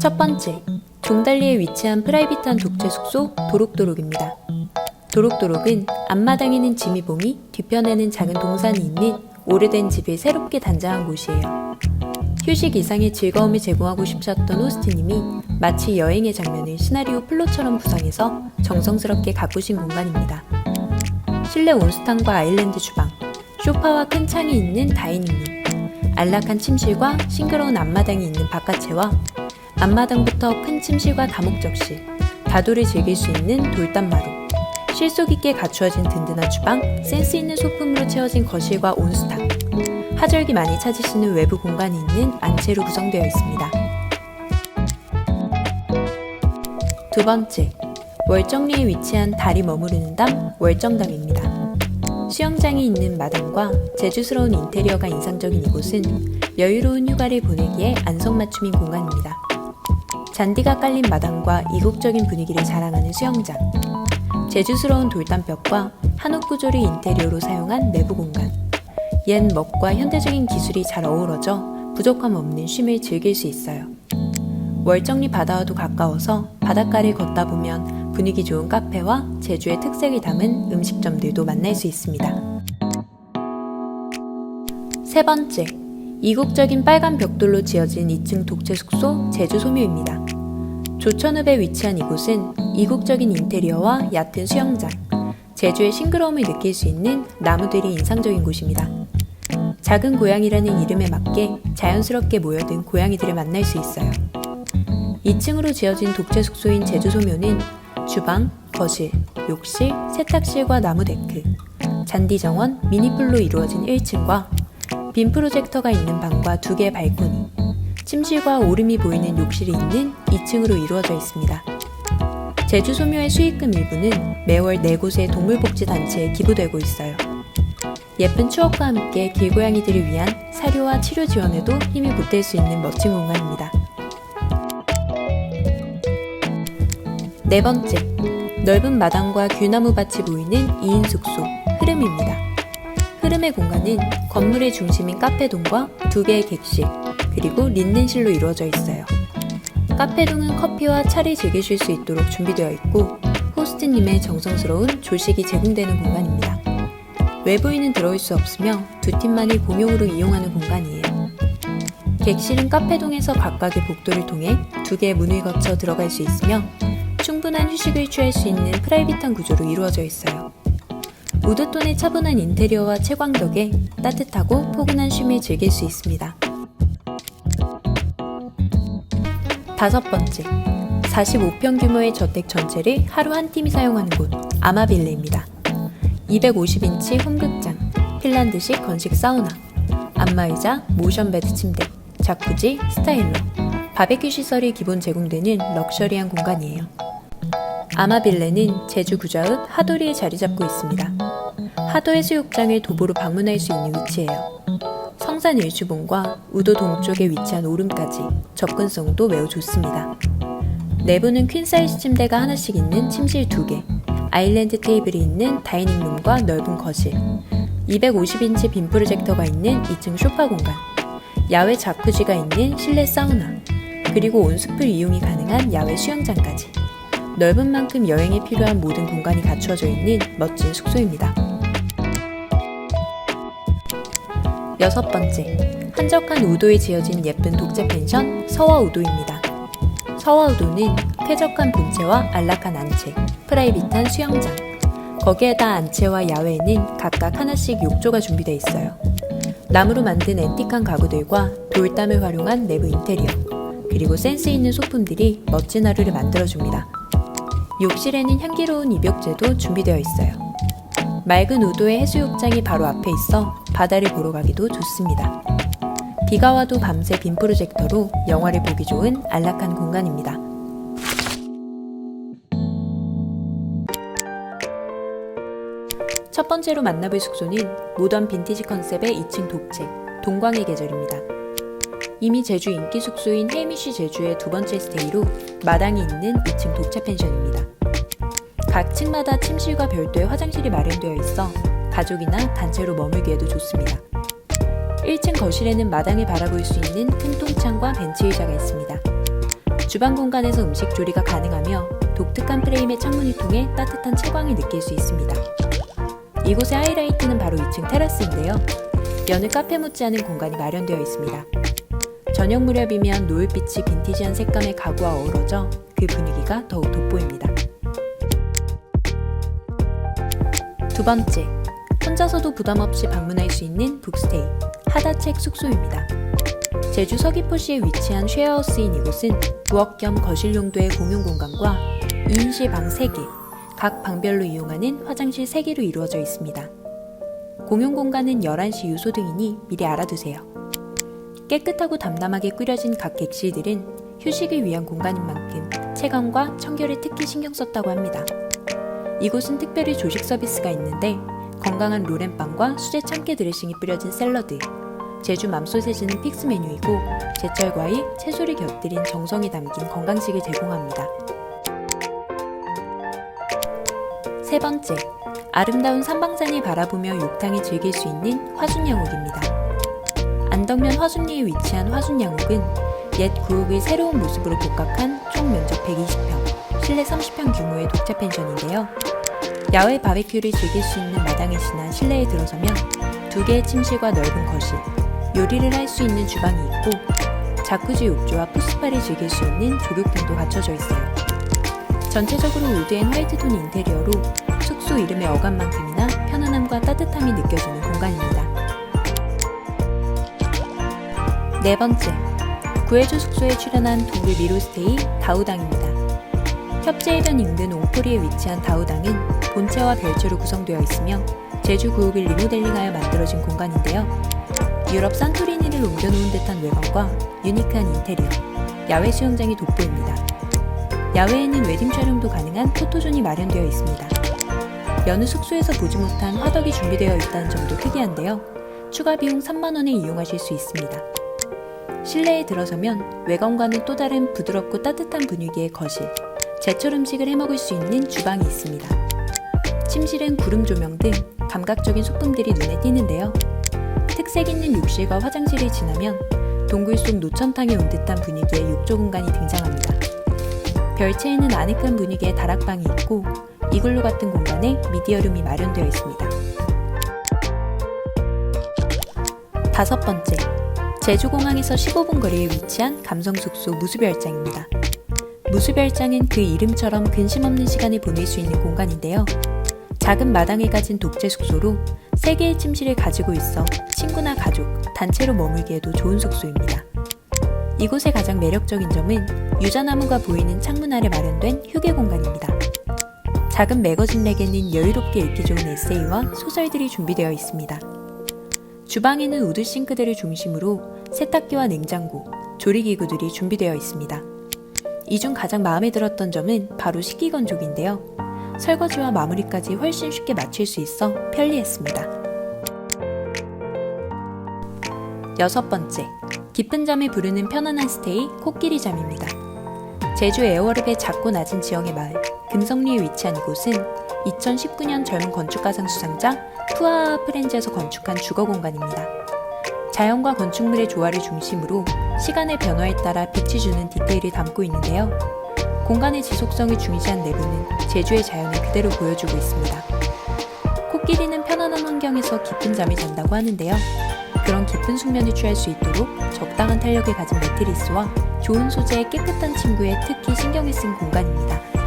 첫 번째, 종달리에 위치한 프라이빗한 독재 숙소 도록도록입니다. 도록도록은 앞마당에는 지미봉이, 뒤편에는 작은 동산이 있는 오래된 집을 새롭게 단장한 곳이에요. 휴식 이상의 즐거움을 제공하고 싶으셨던 호스트님이 마치 여행의 장면을 시나리오 플롯처럼 구성해서 정성스럽게 가꾸신 공간입니다. 실내 온수탕과 아일랜드 주방, 소파와 큰 창이 있는 다이닝룸, 안락한 침실과 싱그러운 앞마당이 있는 바깥채와 앞마당부터 큰 침실과 다목적실, 다도를 즐길 수 있는 돌담마루, 실속 있게 갖추어진 든든한 주방, 센스 있는 소품으로 채워진 거실과 온수탕, 하절기 많이 찾으시는 외부 공간이 있는 안채로 구성되어 있습니다. 두 번째, 월정리에 위치한 달이 머무르는 담 월정담입니다. 수영장이 있는 마당과 제주스러운 인테리어가 인상적인 이곳은 여유로운 휴가를 보내기에 안성맞춤인 공간입니다. 잔디가 깔린 마당과 이국적인 분위기를 자랑하는 수영장, 제주스러운 돌담벽과 한옥 구조를 인테리어로 사용한 내부 공간, 옛 먹과 현대적인 기술이 잘 어우러져 부족함 없는 쉼을 즐길 수 있어요. 월정리 바다와도 가까워서 바닷가를 걷다 보면 분위기 좋은 카페와 제주의 특색을 담은 음식점들도 만날 수 있습니다. 세 번째, 이국적인 빨간 벽돌로 지어진 2층 독채 숙소 제주 소묘입니다. 조천읍에 위치한 이곳은 이국적인 인테리어와 얕은 수영장, 제주의 싱그러움을 느낄 수 있는 나무들이 인상적인 곳입니다. 작은 고양이라는 이름에 맞게 자연스럽게 모여든 고양이들을 만날 수 있어요. 2층으로 지어진 독채 숙소인 제주 소묘는 주방, 거실, 욕실, 세탁실과 나무 데크, 잔디 정원, 미니풀로 이루어진 1층과 빔 프로젝터가 있는 방과 두 개의 발코니, 침실과 오름이 보이는 욕실이 있는 2층으로 이루어져 있습니다. 제주 소묘의 수익금 일부는 매월 4곳의 동물복지단체에 기부되고 있어요. 예쁜 추억과 함께 길고양이들을 위한 사료와 치료 지원에도 힘이 보탤 수 있는 멋진 공간입니다. 네 번째, 넓은 마당과 귤나무 밭이 보이는 2인 숙소 흐름입니다. 흐름의 공간은 건물의 중심인 카페동과 두 개의 객실, 그리고 린넨실로 이루어져 있어요. 카페동은 커피와 차를 즐기실 수 있도록 준비되어 있고 호스트님의 정성스러운 조식이 제공되는 공간입니다. 외부인은 들어올 수 없으며 두 팀만이 공용으로 이용하는 공간이에요. 객실은 카페동에서 각각의 복도를 통해 두 개의 문을 거쳐 들어갈 수 있으며 충분한 휴식을 취할 수 있는 프라이빗한 구조로 이루어져 있어요. 우드톤의 차분한 인테리어와 채광 덕에 따뜻하고 포근한 쉼을 즐길 수 있습니다. 다섯 번째, 45평 규모의 저택 전체를 하루 한 팀이 사용하는 곳 아마빌레입니다. 250인치 홈극장, 핀란드식 건식 사우나, 안마의자, 모션 베드 침대, 자쿠지, 스타일러, 바베큐 시설이 기본 제공되는 럭셔리한 공간이에요. 아마빌레는 제주 구좌읍 하도리에 자리 잡고 있습니다. 하도 해수욕장을 도보로 방문할 수 있는 위치예요. 성산 일주봉과 우도 동쪽에 위치한 오름까지 접근성도 매우 좋습니다. 내부는 퀸사이즈 침대가 하나씩 있는 침실 2개, 아일랜드 테이블이 있는 다이닝룸과 넓은 거실, 250인치 빔 프로젝터가 있는 2층 소파 공간, 야외 자쿠지가 있는 실내 사우나, 그리고 온수풀 이용이 가능한 야외 수영장까지. 넓은 만큼 여행에 필요한 모든 공간이 갖추어져 있는 멋진 숙소입니다. 여섯 번째, 한적한 우도에 지어진 예쁜 독채 펜션 서화 우도입니다. 서화 우도는 쾌적한 본체와 안락한 안채, 프라이빗한 수영장, 거기에다 안채와 야외에는 각각 하나씩 욕조가 준비되어 있어요. 나무로 만든 앤틱한 가구들과 돌담을 활용한 내부 인테리어, 그리고 센스 있는 소품들이 멋진 하루를 만들어줍니다. 욕실에는 향기로운 입욕제도 준비되어 있어요. 맑은 우도의 해수욕장이 바로 앞에 있어 바다를 보러 가기도 좋습니다. 비가 와도 밤새 빔 프로젝터로 영화를 보기 좋은 안락한 공간입니다. 첫 번째로 만나볼 숙소는 모던 빈티지 컨셉의 2층 독채, 동광의 계절입니다. 이미 제주 인기 숙소인 해미쉬 제주의 두 번째 스테이로 마당이 있는 2층 독채 펜션입니다. 각 층마다 침실과 별도의 화장실이 마련되어 있어 가족이나 단체로 머물기에도 좋습니다. 1층 거실에는 마당을 바라볼 수 있는 큰 통창과 벤치 의자가 있습니다. 주방 공간에서 음식 조리가 가능하며 독특한 프레임의 창문을 통해 따뜻한 채광을 느낄 수 있습니다. 이곳의 하이라이트는 바로 2층 테라스인데요. 여느 카페 못지않은 공간이 마련되어 있습니다. 저녁 무렵이면 노을빛이 빈티지한 색감의 가구와 어우러져 그 분위기가 더욱 돋보입니다. 두 번째, 혼자서도 부담 없이 방문할 수 있는 북스테이 하다책 숙소입니다. 제주 서귀포시에 위치한 쉐어하우스인 이곳은 부엌 겸 거실 용도의 공용 공간과 2인실 방 3개, 각 방별로 이용하는 화장실 3개로 이루어져 있습니다. 공용 공간은 11시 유소 등이니 미리 알아두세요. 깨끗하고 담담하게 꾸려진 각 객실들은 휴식을 위한 공간인 만큼 채광과 청결에 특히 신경 썼다고 합니다. 이곳은 특별히 조식 서비스가 있는데 건강한 로렌빵과 수제 참깨 드레싱이 뿌려진 샐러드, 제주 맘소세지는 픽스 메뉴이고 제철 과일, 채소를 곁들인 정성이 담긴 건강식을 제공합니다. 세 번째, 아름다운 삼방산을 바라보며 욕탕을 즐길 수 있는 화순양옥입니다. 안덕면 화순리에 위치한 화순양옥은 옛 구옥의 새로운 모습으로 복각한 총 면적 120평, 실내 30평 규모의 독채 펜션인데요. 야외 바베큐를 즐길 수 있는 마당을 지나 실내에 들어서면 두 개의 침실과 넓은 거실, 요리를 할 수 있는 주방이 있고 자쿠지 욕조와 푸스파를 즐길 수 있는 조격등도 갖춰져 있어요. 전체적으로 우드앤 화이트톤 인테리어로 숙소 이름의 어감만큼이나 편안함과 따뜻함이 느껴지는 공간입니다. 네 번째, 구해주 숙소에 출연한 동굴 미로스테이 다우당입니다. 협재해변 인근 옹포리에 위치한 다우당은 본체와 별채로 구성되어 있으며 제주 구옥을 리모델링하여 만들어진 공간인데요. 유럽 산토리니를 옮겨놓은 듯한 외관과 유니크한 인테리어, 야외 수영장이 돋보입니다. 야외에는 웨딩 촬영도 가능한 포토존이 마련되어 있습니다. 여느 숙소에서 보지 못한 화덕이 준비되어 있다는 점도 특이한데요. 추가 비용 3만원에 이용하실 수 있습니다. 실내에 들어서면 외관과는 또 다른 부드럽고 따뜻한 분위기의 거실, 제철 음식을 해먹을 수 있는 주방이 있습니다. 침실은 구름 조명 등 감각적인 소품들이 눈에 띄는데요. 특색 있는 욕실과 화장실을 지나면 동굴 속 노천탕에 온 듯한 분위기의 욕조 공간이 등장합니다. 별채에는 아늑한 분위기의 다락방이 있고 이글루 같은 공간에 미디어룸이 마련되어 있습니다. 다섯 번째, 제주공항에서 15분 거리에 위치한 감성숙소 무수별장입니다. 무수별장은 그 이름처럼 근심 없는 시간을 보낼 수 있는 공간인데요. 작은 마당을 가진 독재 숙소로 3개의 침실을 가지고 있어 친구나 가족, 단체로 머물기에도 좋은 숙소입니다. 이곳의 가장 매력적인 점은 유자나무가 보이는 창문 아래 마련된 휴게 공간입니다. 작은 매거진 렉에는 여유롭게 읽기 좋은 에세이와 소설들이 준비되어 있습니다. 주방에는 우드 싱크대를 중심으로 세탁기와 냉장고, 조리기구들이 준비되어 있습니다. 이 중 가장 마음에 들었던 점은 바로 식기건조기인데요. 설거지와 마무리까지 훨씬 쉽게 마칠 수 있어 편리했습니다. 여섯 번째, 깊은 잠을 부르는 편안한 스테이 코끼리 잠입니다. 제주 에어월읍의 작고 낮은 지형의 마을 금성리에 위치한 이곳은 2019년 젊은 건축가상 수상자 푸아아 프렌즈에서 건축한 주거 공간입니다. 자연과 건축물의 조화를 중심으로 시간의 변화에 따라 빛이 주는 디테일을 담고 있는데요. 공간의 지속성을 중시한 내부는 제주의 자연을 그대로 보여주고 있습니다. 코끼리는 편안한 환경에서 깊은 잠을 잔다고 하는데요. 그런 깊은 숙면을 취할 수 있도록 적당한 탄력을 가진 매트리스와 좋은 소재의 깨끗한 침구에 특히 신경을 쓴 공간입니다.